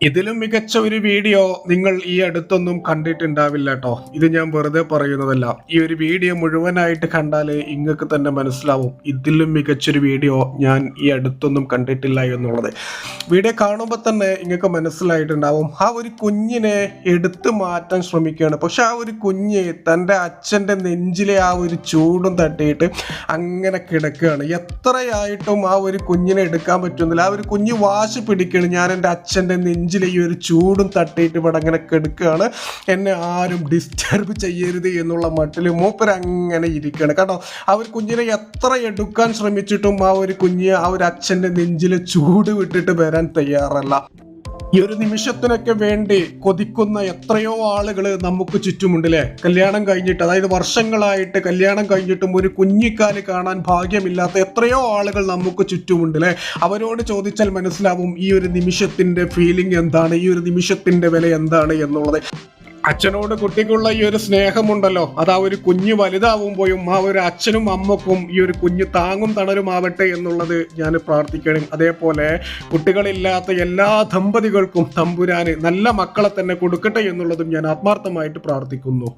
ഇതിലും മികച്ച ഒരു വീഡിയോ നിങ്ങൾ ഈ അടുത്തൊന്നും കണ്ടിട്ടുണ്ടാവില്ല കേട്ടോ ഇത് ഞാൻ വെറുതെ പറയുന്നതല്ല. ഈ ഒരു വീഡിയോ മുഴുവനായിട്ട് കണ്ടാലേ ഇങ്ങക്ക് തന്നെ മനസ്സിലാവും. ഇതിലും മികച്ചൊരു വീഡിയോ ഞാൻ ഈ അടുത്തൊന്നും കണ്ടിട്ടില്ല എന്നുള്ളത്. വീഡിയോ കാണുമ്പോൾ തന്നെ ഇങ്ങക്ക് മനസ്സിലായിട്ടുണ്ടാവും. ആ ഒരു കുഞ്ഞിനെ എടുത്തു മാറ്റാൻ ശ്രമിക്കുകയാണ്. പക്ഷെ ആ ഒരു കുഞ്ഞ് തന്റെ അച്ഛന്റെ നെഞ്ചിലെ ആ ഒരു ചൂടും തട്ടിയിട്ട് അങ്ങനെ കിടക്കുകയാണ്. എത്രയായിട്ടും ആ ഒരു കുഞ്ഞിനെ എടുക്കാൻ പറ്റുന്നില്ല. ആ ഒരു കുഞ്ഞ് വാശി പിടിക്കുകയാണ്. ഞാൻ എന്റെ അച്ഛന്റെ നെഞ്ചിലെ ഈ ഒരു ചൂടും തട്ടിയിട്ട് ഇവിടെ അങ്ങനെ കിടക്കുകയാണ്. എന്നെ ആരും ഡിസ്റ്റർബ് ചെയ്യരുത് എന്നുള്ള മട്ടിൽ മൂപ്പർ അങ്ങനെ ഇരിക്കുകയാണ്. കേട്ടോ ആ ഒരു കുഞ്ഞിനെ എത്ര എടുക്കാൻ ശ്രമിച്ചിട്ടും ആ ഒരു കുഞ്ഞ് ആ ഒരു അച്ഛന്റെ നെഞ്ചിലെ ചൂട് വിട്ടിട്ട് വരാൻ തയ്യാറല്ല. ഈ ഒരു നിമിഷത്തിനൊക്കെ വേണ്ടി കൊതിക്കുന്ന എത്രയോ ആളുകൾ നമുക്ക് ചുറ്റുമുണ്ട് അല്ലേ കല്യാണം കഴിഞ്ഞിട്ട് അതായത് വർഷങ്ങളായിട്ട് കല്യാണം കഴിഞ്ഞിട്ടും ഒരു കുഞ്ഞിക്കാൽ കാണാൻ ഭാഗ്യമില്ലാത്ത എത്രയോ ആളുകൾ നമുക്ക് ചുറ്റുമുണ്ട് അല്ലേ അവരോട് ചോദിച്ചാൽ മനസ്സിലാവും ഈ ഒരു നിമിഷത്തിന്റെ ഫീലിംഗ് എന്താണ് ഈ ഒരു നിമിഷത്തിന്റെ വില എന്താണ് എന്നുള്ളത്. അച്ഛനോട് കുട്ടിക്കുള്ള ഈ ഒരു സ്നേഹമുണ്ടല്ലോ. അത് ആ ഒരു കുഞ്ഞ് വലുതാവുമ്പോഴും ആ ഒരു അച്ഛനും അമ്മക്കും ഈ ഒരു കുഞ്ഞ് താങ്ങും തണലുമാവട്ടെ എന്നുള്ളത് ഞാൻ പ്രാർത്ഥിക്കണം അതേപോലെ കുട്ടികളില്ലാത്ത എല്ലാ ദമ്പതികൾക്കും തമ്പുരാന് നല്ല മക്കളെ തന്നെ കൊടുക്കട്ടെ എന്നുള്ളതും ഞാൻ ആത്മാർത്ഥമായിട്ട് പ്രാർത്ഥിക്കുന്നു.